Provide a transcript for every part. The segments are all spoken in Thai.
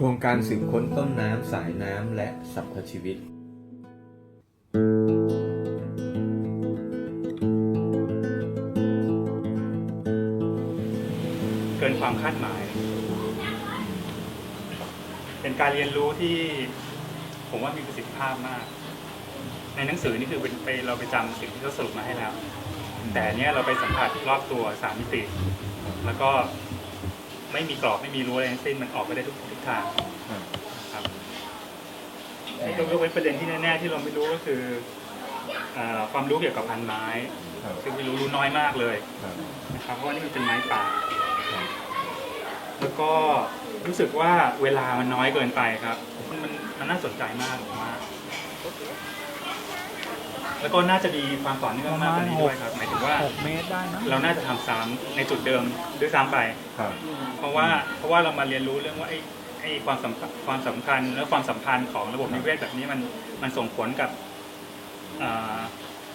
โครงการสืบค้นต้นน้ำสายน้ำและสรรพชีวิต เกินความคาดหมาย เป็นการเรียนรู้ที่ผมว่ามีประสิทธิภาพมาก ในหนังสือนี่คือเป็นไปเราไปจำสิ่งที่เขาสรุปมาให้แล้ว แต่เนี้ยเราไปสัมผัสรอบตัวสามมิติ แล้วก็ ไม่มีกรอบไม่มีรั้วอะไรทั้งสิ้นมันออกไปได้ทุกทิศทางครับยกเว้นประเด็นที่แน่ๆที่เราไม่รู้ก็คือเอ่อความรู้เกี่ยวกับพันไม้ครับซึ่งไม่รู้รู้น้อยมากเลยครับนะครับเพราะว่านี่มันเป็นไม้ป่า แล้วก็รู้สึกว่าเวลามันน้อยเกินไปครับ มันมันมันน่าสนใจมากผมว่า แล้วก็น่าจะมีความต่อเนื่องมากกว่านี้ด้วยครับหมายถึงว่า หกเมตรได้นะเราน่าจะทำซ้ำในจุดเดิมด้วยซ้ำไป ครับ เพราะว่าเพราะว่าเรามาเรียนรู้เรื่องว่าไอ้ไอ้ความสำคัญความสำคัญและความสัมพันธ์ของระบบนิเวศแบบนี้มันมันส่งผลกับอ่า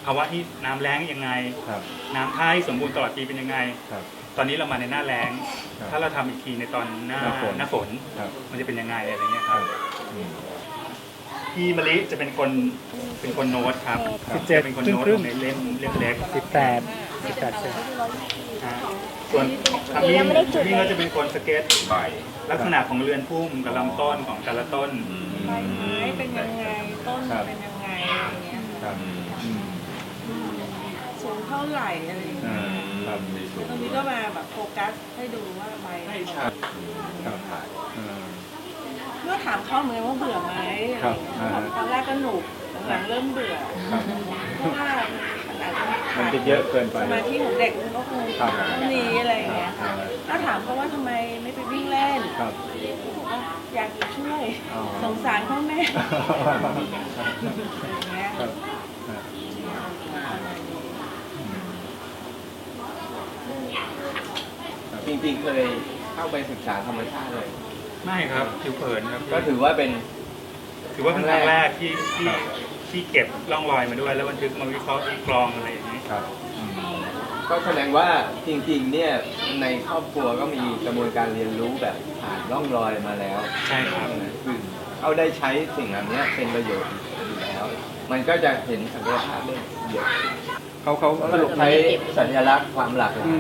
ภาวะที่น้ำแล้งยังไง ครับ น้ำท่าที่สมบูรณ์ตลอดปีเป็นยังไง ครับ ตอนนี้เรามาในหน้าแล้ง ครับถ้าเราทำอีกทีในตอนหน้าหน้าฝน หน้าฝน ครับ มันจะเป็นยังไงอะไรเงี้ยครับอืม พี่มะลิจะเป็นคนเป็นคนโน้ตครับสิบเจ็ดจะเป็นคนครึ่งโน้ตครึ่งในเล่มเล่มเล็กสิบแปดสิบแปดเซนฮะส่วนทำนี้นี่ก็จะเป็นคนสเก็ตใบลักษณะของเรือนพุ่มกับลำต้นของแต่ละต้น ใบไม้เป็นยังไง ต้นเป็นยังไงอะไรเงี้ยครับอืมสูงเท่าไหร่อะไรเงี้ยอ่าครับมีสูตรงนี้ก็มาแบบโฟกัสให้ดูว่าใบครับครับอ่า เมื่อถามเขาเหมือนว่าเบื่อไหมอะไรครับเงี้ยอ่าเขาบอกตอนแรกก็หนุกหลังๆเริ่มเบื่อครับ เพราะว่ามันอาจจะมันจะเยอะเกินไป สมาธิของเด็กมันก็คงครับต้องหนีอะไรอย่างเงี้ยค่ะแล้วถามเขาว่าทำไมไม่ไปวิ่งเล่นครับ เขาบอกว่าอยากอยู่ช่วย อ๋อ สงสารพ่อแม่อะไรอย่างเงี้ยครับอ่าจริงๆเคยเข้าไปศึกษาธรรมชาติเลย ไม่ครับผิวเผินครับก็ถือว่าเป็น ถือว่าเป็นครั้งแรกที่ที่ที่เก็บร่องรอยมาด้วย แล้วบันทึกมาวิเคราะห์วิกรองอะไรอย่างนี้ครับอืมก็แสดงว่าจริงๆ เนี่ยในครอบครัวก็มีกระบวนการเรียนรู้แบบผ่านร่องรอยมาแล้วใช่ครับ คือเขาได้ใช้สิ่งเหล่านี้เป็นประโยชน์อยู่แล้ว มันก็จะเห็นศักยภาพได้เยอะเขาเขาสรุปใช้สัญลักษณ์ความหลากหลาย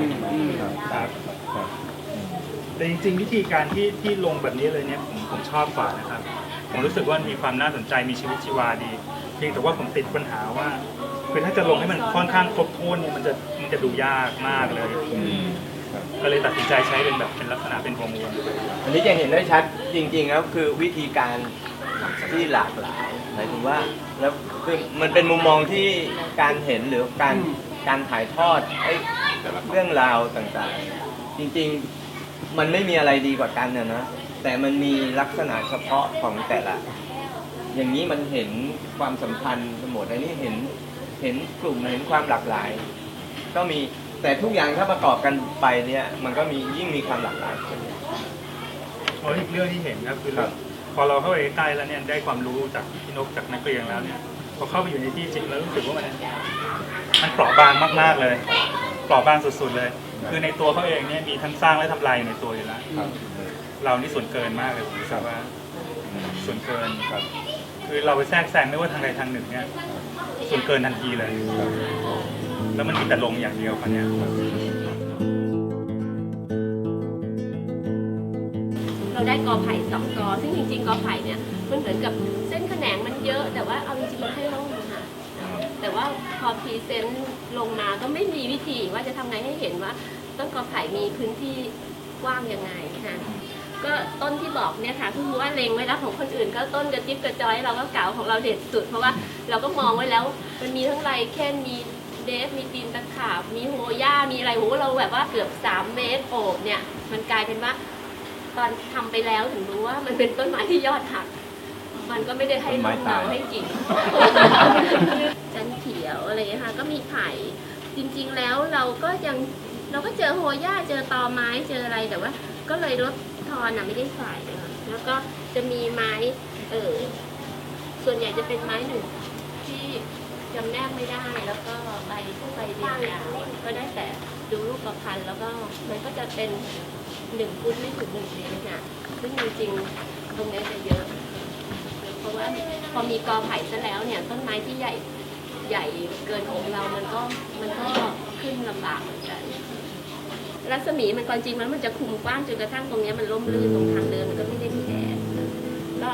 ครับ ครับครับ แต่จริงๆวิธีการที่ที่ลงแบบนี้เลยเนี่ยผมผมชอบกว่านะครับ ผมรู้สึกว่ามีความน่าสนใจมีชีวิตชีวาดี เพียงแต่ว่าผมติดปัญหาว่าคือถ้าจะลงให้มันค่อนข้างครบถ้วนเนี่ยมันจะมันจะดูยากมากเลยอืมก็เลยตัดสินใจใช้เป็นแบบเป็นลักษณะเป็นฮอร์โมนอันนี้จะเห็นได้ชัดจริงๆแล้วคือวิธีการที่หลากหลายหมายถึงว่าแล้วคือมันเป็นมุมมองที่การเห็นหรือการการถ่ายทอดเรื่องราวต่างๆ จริงๆ มันไม่มีอะไรดีกว่ากันนะนะ แต่มันมีลักษณะเฉพาะของแต่ละ อย่างนี้มันเห็นความสัมพันธ์ทั้งหมดอันนี้เห็นเห็นกลุ่มเห็นความหลากหลาย ก็มีแต่ทุกอย่างถ้าประกอบกันไปเนี่ย มันก็มียิ่งมีความหลากหลายขึ้นเพราะอีกเรื่องที่เห็นครับคือเราพอเราเข้าไปใกล้แล้วเนี่ยได้ความรู้จากพี่นกจากนักเรียนแล้วเนี่ยพอเข้าไปอยู่ในที่จริงแล้วรู้สึกว่ามันมันเปราะบางมากๆเลยเปราะบางสุดๆเลย คือในตัวเขาเองเนี่ยมีทั้งสร้างและทำลายอยู่ในตัวอยู่แล้วครับ เรานี่ส่วนเกินมากเลยผมรู้สึกว่าอืมส่วนเกิน ครับ คือเราไปแทรกแซงไม่ว่าทางใดทางหนึ่งเนี่ยส่วนเกินทันทีเลยครับแล้วมันมีแต่ลงอย่างเดียวคนเนี้ยเราได้กอไผ่สองกอ ซึ่งจริงๆกอไผ่เนี่ยมันเหมือนกับเส้นขนงมันเยอะ แต่ว่าเอาจริงๆมันให้ร่องค่ะ แต่ว่าพอพรีเซนต์ลงมาก็ไม่มีวิธีว่าจะทำไงให้เห็นว่า ต้นกอไผ่มีพื้นที่กว้างยังไงค่ะก็ต้นที่บอกเนี่ยค่ะคือว่าเล็งไว้แล้วของคนอื่น ก็ต้นกระจิ๊บกระจอยเราก็เก่าของเราเด็ดสุด เพราะว่าเราก็มองไว้แล้ว มันมีทั้งไรแค่นมีเดฟมีตีนตะขาบมีโฮย่ามีอะไรโหเราแบบว่าเกือบสามเมตรโอบเนี่ย มันกลายเป็นว่า ตอนทำไปแล้วถึงรู้ว่ามันเป็นต้นไม้ที่ยอดหัก มันก็ไม่ได้ให้ลมหนาวให้กิ่งจันเขียวอะไรอย่างเงี้ยค่ะ ก็มีไผ่จริง ๆ แล้วเราก็ยังเราก็เจอโฮย่าเจอตอไม้เจออะไรแต่ว่า ก็เลยลดทอนอะไม่ได้ใส่ค่ะแล้วก็จะมีไม้เออส่วนใหญ่จะเป็นไม้หนึ่งที่จำแนกไม่ได้แล้วก็ใบพวกใบเรียงยาวก็ได้แต่ดูรูปประพันธ์แล้วก็มันก็จะเป็นหนึ่งฟุตไม่ถึงหนึ่งเมตรน่ะซึ่งจริงๆตรงนี้จะเยอะเพ ราะว่าพอมีกอไผ่ซะแล้วเนี่ยต้นไม้ที่ใหญ่ใหญ่เกินของเรา มันก็มันก็ขึ้นลำบากเหมือนกัน รัศมีมันความจริงมันมันจะคุมกว้างจนกระทั่งตรงเนี้ยมันล่มลื่นตรงทางเดินมันก็ไม่ได้มีแดดก็